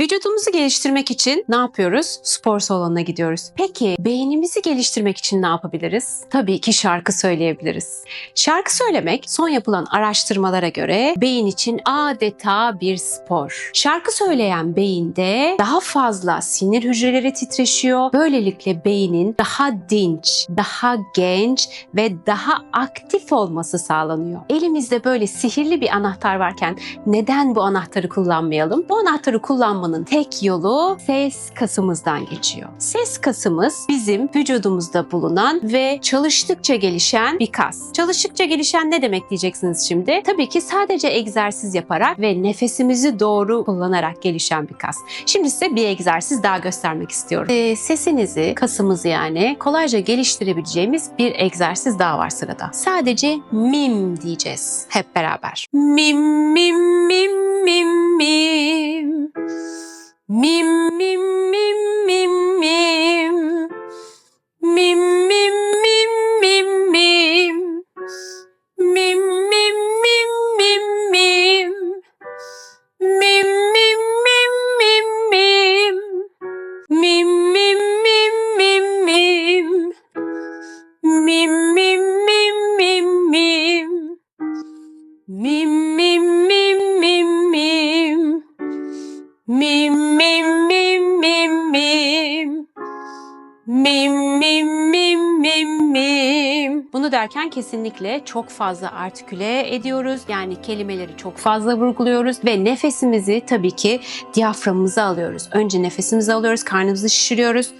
Vücudumuzu geliştirmek için ne yapıyoruz? Spor salonuna gidiyoruz. Peki beynimizi geliştirmek için ne yapabiliriz? Tabii ki şarkı söyleyebiliriz. Şarkı söylemek son yapılan araştırmalara göre beyin için adeta bir spor. Şarkı söyleyen beyinde daha fazla sinir hücreleri titreşiyor. Böylelikle beynin daha dinç, daha genç ve daha aktif olması sağlanıyor. Elimizde böyle sihirli bir anahtar varken neden bu anahtarı kullanmayalım? Bu anahtarı kullanmanın tek yolu ses kasımızdan geçiyor. Ses kasımız bizim vücudumuzda bulunan ve çalıştıkça gelişen bir kas. Çalıştıkça gelişen ne demek diyeceksiniz şimdi? Tabii ki sadece egzersiz yaparak ve nefesimizi doğru kullanarak gelişen bir kas. Şimdi size bir egzersiz daha göstermek istiyorum. Ee, sesinizi, kasımızı yani kolayca geliştirebileceğimiz bir egzersiz daha var sırada. Sadece mim diyeceğiz hep beraber. Mim mim mim mim mim. Mim Mim mim mim mim mim. Mim mim mim mim mim. Bunu derken kesinlikle çok fazla artiküle ediyoruz. Yani kelimeleri çok fazla vurguluyoruz ve nefesimizi tabii ki diyaframımıza alıyoruz. Önce nefesimizi alıyoruz, karnımızı şişiriyoruz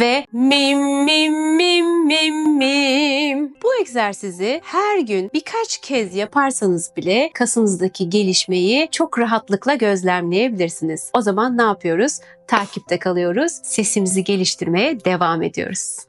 ve mim mim mim mim mim. Bu egzersizi her gün birkaç kez yaparsanız bile kasınızdaki gelişmeyi çok rahatlıkla gözlemleyebilirsiniz. O zaman ne yapıyoruz? Takipte kalıyoruz. Sesimizi geliştirmeye devam ediyoruz.